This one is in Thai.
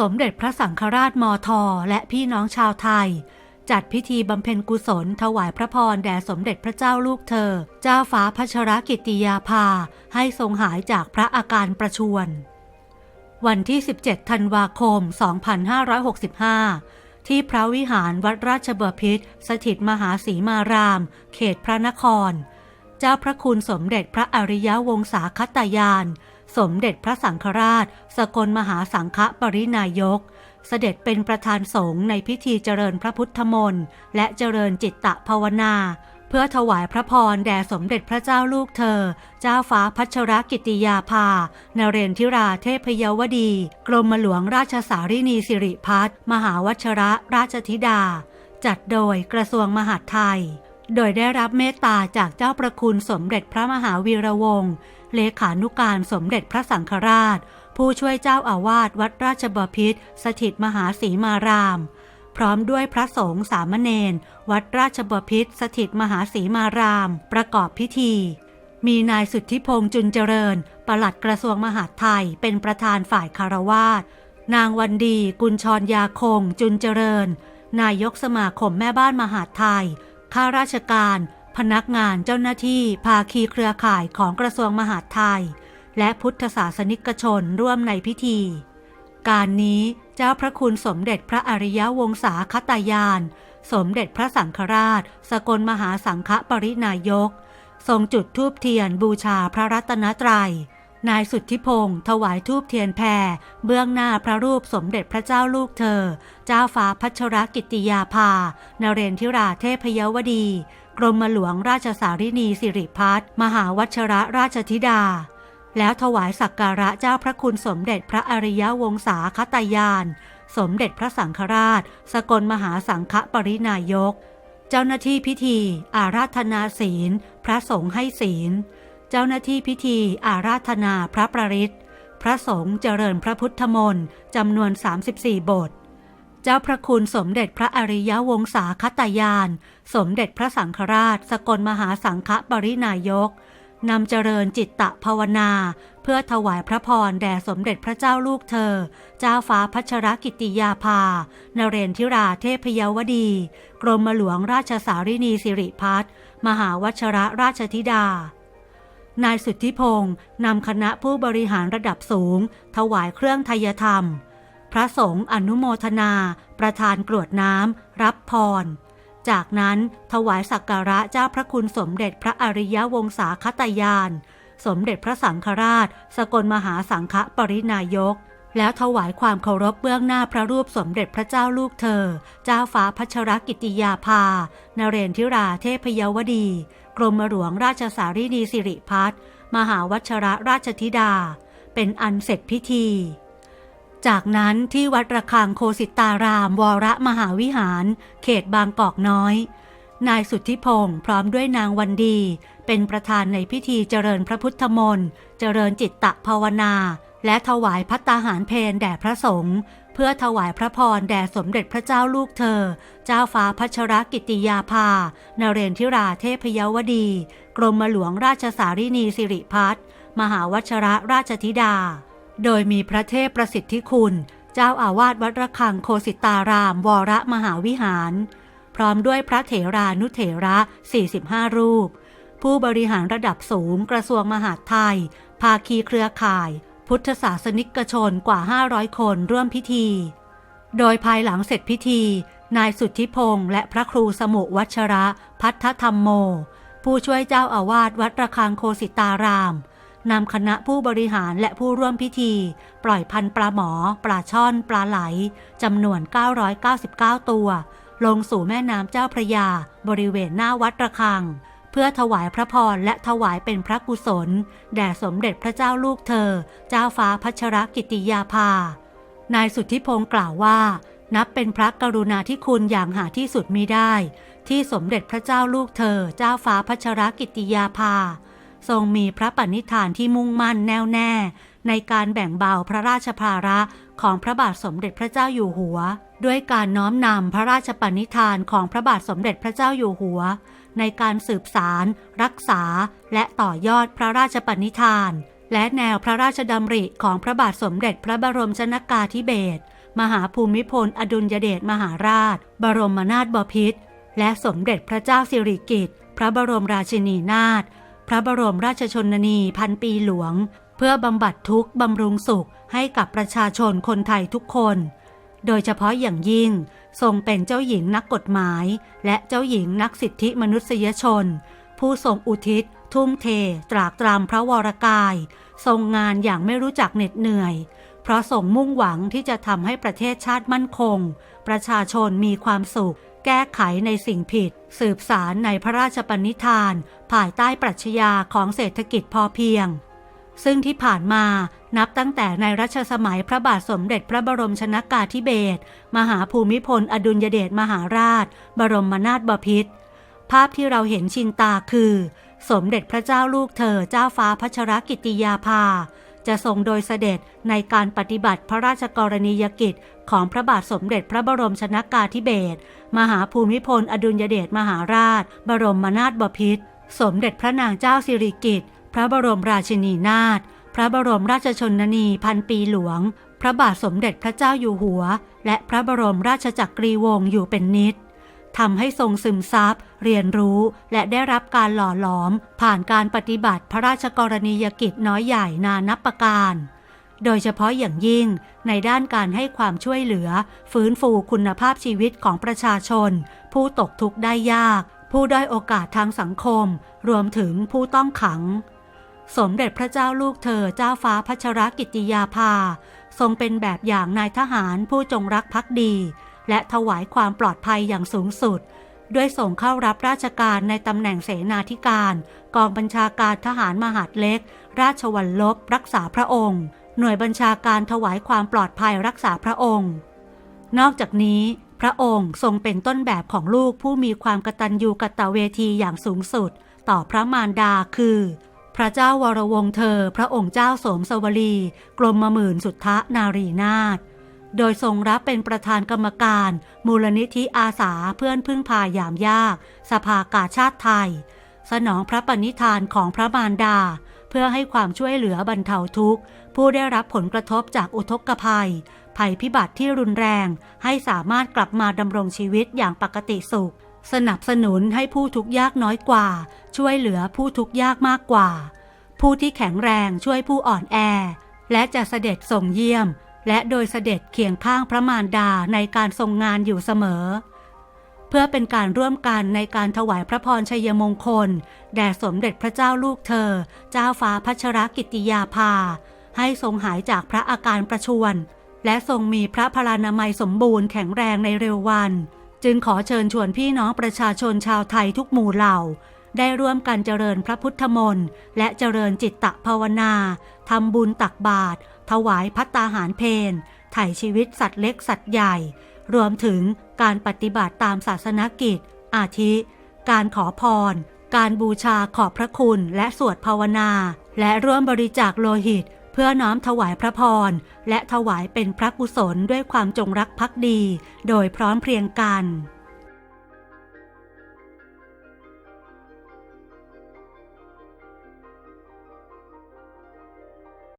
สมเด็จพระสังฆราชมอทอและพี่น้องชาวไทย จัดพิธีบำเพ็ญกุศล ถวายพระพรแด่สมเด็จพระเจ้าลูกเธอ เจ้าฟ้าพัชรกิติยาภา ให้ทรงหายจากพระอาการประชวร วันที่ 17 ธันวาคม 2565 ที่พระวิหารวัดราชบพิตรสถิตมหาสีมาราม เขตพระนคร เจ้าพระคุณสมเด็จพระอริยวงศาคตยาน สมเด็จพระสังฆราช สกลมหาสังฆปรินายก เสด็จเป็นประธานสงฆ์ในพิธีเจริญพระพุทธมนต์และเจริญจิตตภาวนา เพื่อถวายพระพรแด่สมเด็จพระเจ้าลูกเธอ เจ้าฟ้าพัชรกิติยาภานเรนทิราเทพยวดี กรมหลวงราชสารินีสิริพัฒมหาวชระราชธิดา จัดโดยกระทรวงมหาดไทย โดยได้รับเมตตาจากเจ้าประคุณสมเด็จพระมหาวีระวงศ์เลขานุการสมเด็จพระสังฆราช ผู้ช่วยเจ้าอาวาสวัดราชบพิตรสถิตมหาสีมาราม พร้อมด้วยพระสงฆ์สามเณรวัดราชบพิตรสถิตมหาสีมาราม ประกอบพิธี มีนายสุทธิพงษ์จุนเจริญ ปลัดกระทรวงมหาดไทยเป็นประธานฝ่ายคารวาสนางวันดี กุลชรยาคง จุนเจริญ นายกสมาคมแม่บ้านมหาดไทย ข้าราชการ พนักงานเจ้าหน้าที่ภาคีเครือข่ายของกระทรวงมหาดไทย และพุทธศาสนิกชนร่วมในพิธี การนี้เจ้าพระคุณสมเด็จพระอริยวงศาคตายาน สมเด็จพระสังฆราช สกลมหาสังฆปรินายก ทรงจุดธูปเทียนบูชาพระรัตนตรยัย นายสุทธิพงศ์ถวายทูปเทียนแพรเบื้องหน้าพระรูปสมเด็จพระเจ้าลูกเธอ เจ้าฟ้าพัชรกิติยาภา นเรนทิราเทพยวดี กรมหลวงราชสารินีสิริพัฒมหาวัชระราชธิดา แล้วถวายสักการะเจ้าพระคุณสมเด็จพระอริยวงศาคตายาน สมเด็จพระสังฆราช สกลมหาสังฆปรินายก เจ้าหน้าที่พิธี อาราธนาศีล พระสงฆ์ให้ศีล เจ้าหน้าที่พิธีอาราธนาพระประริตพระสงฆ์เจริญพระพุทธมนต์จำนวน 34 บท เจ้าพระคุณสมเด็จพระอริยวงศาคตายาน สมเด็จพระสังฆราช สกลมหาสังฆปรินายกนำเจริญจิตตภาวนา เพื่อถวายพระพรแด่สมเด็จพระเจ้าลูกเธอ เจ้าฟ้าพัชรกิติยาภา นเรนทิราเทพยาวดี กรมหลวงราชสารินีสิริพัฒมหาวัชระราชธิดา นายสุทธิพงศ์นำคณะผู้บริหารระดับสูง ถวายเครื่องทยธรรม พระสงฆ์อนุโมทนา ประธานกรวดน้ำ รับพร จากนั้นถวายสักการะเจ้าพระคุณสมเด็จพระอริยวงศาคตยาน สมเด็จพระสังฆราช สกลมหาสังฆปรินายก แล้วถวายความเคารพเบื้องหน้าพระรูปสมเด็จพระเจ้าลูกเธอ เจ้าฟ้าพัชรกิติยาภา นเรนทิราเทพยวดี กรมหลวงราชสารินีสิริพัฒมหาวัชระราชธิดา เป็นอันเสร็จพิธี จากนั้นที่วัดระฆังโคสิตารามวรมหาวิหาร เขตบางกอกน้อย นายสุทธิพงศ์พร้อมด้วยนางวันดี เป็นประธานในพิธีเจริญพระพุทธมนต์ เจริญจิตตภาวนา และถวายพัตตาหารเพนแด่พระสงฆ์เพื่อถวายพระพรแด่สมเด็จพระเจ้าลูกเธอ เจ้าฟ้าพัชรกิติยาภานเรนทิราเทพยวดี กรมหลวงราชสารินีสิริพัฒมหาวัชระราชธิดา โดยมีพระเทพประสิทธิคุณ เจ้าอาวาสวัดระฆังโคสิตาราม วรมหาวิหาร พร้อมด้วยพระเถรานุเถระ 45 รูป ผู้บริหารระดับสูงกระทรวงมหาดไทย ภาคีเครือข่าย พุทธศาสนิกชนกว่า 500 คนร่วมพิธี โดยภายหลังเสร็จพิธี นายสุทธิพงษ์และพระครูสมุวัชระพัทธธรรมโม ผู้ช่วยเจ้าอาวาสวัดระฆังโคสิตารามนำคณะผู้บริหารและผู้ร่วมพิธี ปล่อยพันปลาหมอ ปลาช่อน ปลาไหลจำนวน 999 ตัว ลงสู่แม่น้ำเจ้าพระยา บริเวณหน้าวัดระฆัง เพื่อถวายพระพรและถวายเป็นพระกุศล แด่สมเด็จพระเจ้าลูกเธอ เจ้าฟ้าพัชรกิติยาภา นายสุทธิพงศ์กล่าวว่า นับเป็นพระกรุณาธิคุณอย่างหาที่สุดมิได้ ที่สมเด็จพระเจ้าลูกเธอ เจ้าฟ้าพัชรกิติยาภา ทรงมีพระปณิธานที่มุ่งมั่นแน่วแน่ ในการแบ่งเบาพระราชภาระของพระบาทสมเด็จพระเจ้าอยู่หัว ด้วยการน้อมนำพระราชปณิธานของพระบาทสมเด็จพระเจ้าอยู่หัว ในการสืบสาร รักษา และต่อยอดพระราชปณิธาน และแนวพระราชดำริของพระบาทสมเด็จพระบรมชนากาธิเบศรมหาภูมิพล อดุลยเดชมหาราช บรมนาถบพิตรและสมเด็จพระเจ้าสิริกิติ์พระบรมราชินีนาถพระบรมราชชนนีพันปีหลวง เพื่อบำบัดทุกข์บำรุงสุขให้กับประชาชนคนไทยทุกคน โดยเฉพาะอย่างยิ่ง ทรงเป็นเจ้าหญิงนักกฎหมาย และเจ้าหญิงนักสิทธิมนุษยชน ผู้ทรงอุทิศ ทุ่มเท ตรากตรำพระวรกาย ทรงงานอย่างไม่รู้จักเหน็ดเหนื่อย เพราะทรงมุ่งหวังที่จะทำให้ประเทศชาติมั่นคง ประชาชนมีความสุข แก้ไขในสิ่งผิด สืบสารในพระราชปณิธาน ภายใต้ปรัชญาของเศรษฐกิจพอเพียงซึ่งที่ผ่านมา นับตั้งแต่ในรัชสมัยพระบาทสมเด็จพระบรมชนากาธิเบศรมหาภูมิพล อดุลยเดชมหาราช บรมนาถบพิตรภาพที่เราเห็นชินตาคือ สมเด็จพระเจ้าลูกเธอเจ้าฟ้าพัชรกิติยาภา จะทรงโดยเสด็จในการปฏิบัติพระราชกรณียกิจของพระบาทสมเด็จพระบรมชนากาธิเบศรมหาภูมิพล อดุลยเดชมหาราช บรมนาถบพิตรสมเด็จพระนางเจ้าสิริกิติ์พระบรมราชินีนาถ พระบรมราชชนนีพันปีหลวง พระบาทสมเด็จพระเจ้าอยู่หัว และพระบรมราชจักรีวงศ์อยู่เป็นนิดทำให้ทรงซึมซับเรียนรู้และได้รับการหล่อหลอม ผ่านการปฏิบัติพระราชกรณียกิจน้อยใหญ่นานับประการ โดยเฉพาะอย่างยิ่งในด้านการให้ความช่วยเหลือ ฟื้นฟูคุณภาพชีวิตของประชาชน ผู้ตกทุกข์ได้ยาก ผู้ด้อยโอกาสทางสังคม รวมถึงผู้ต้องขัง สมเด็จพระเจ้าลูกเธอเจ้าฟ้าพัชรกิติยาภา ทรงเป็นแบบอย่างนายทหารผู้จงรักภักดี และถวายความปลอดภัยอย่างสูงสุด ด้วยส่งเข้ารับราชการในตำแหน่งเสนาธิการ กองบัญชาการทหารมหาดเล็ก ราชวัลลบรักษาพระองค์ หน่วยบัญชาการถวายความปลอดภัยรักษาพระองค์ นอกจากนี้พระองค์ทรงเป็นต้นแบบของลูกผู้มีความกตัญญูกตเวทีอย่างสูงสุด ต่อพระมารดาคือ ระเจ้าวรวงเธอ พระองค์เจ้าโสมสวลี กรมหมื่นสุทธนารีนาถโดยทรงรับเป็นประธานกรรมการ มูลนิธิอาสาเพื่อนพึ่งพายามยาก สภากาชาติไทย สนองพระปณิธานของพระมารดา เพื่อให้ความช่วยเหลือบรรเทาทุกข์ ผู้ได้รับผลกระทบจากอุทกภัย ภัยพิบัติที่รุนแรง ให้สามารถกลับมาดำรงชีวิตอย่างปกติสุข สนับสนุนให้ผู้ทุกข์ยากน้อยกว่า ช่วยเหลือผู้ทุกข์ยากมากกว่า ผู้ที่แข็งแรงช่วยผู้อ่อนแอ และจะเสด็จส่งเยี่ยม และโดยเสด็จเคียงข้างพระมารดาในการทรงงานอยู่เสมอ เพื่อเป็นการร่วมกันในการถวายพระพรชัยมงคล แด่สมเด็จพระเจ้าลูกเธอ เจ้าฟ้าพัชรกิติยาภา ให้ทรงหายจากพระอาการประชวรและทรงมีพระพลานามัยสมบูรณ์แข็งแรงในเร็ววันจึงขอเชิญชวนพี่น้องประชาชนชาวไทยทุกหมู่เหล่า ได้ร่วมกันเจริญพระพุทธมนต์และเจริญจิตตภาวนาทำบุญตักบาตรถวายพัตตาหารเพนไถ่ชีวิตสัตว์เล็กสัตว์ใหญ่ รวมถึงการปฏิบัติตามศาสนกิจ อาทิ การขอพร การบูชาขอบพระคุณและสวดภาวนา และร่วมบริจาคโลหิต เพื่อน้อมถวายพระพร และถวายเป็นพระกุศลด้วยความจงรักภักดี โดยพร้อมเพรียงกัน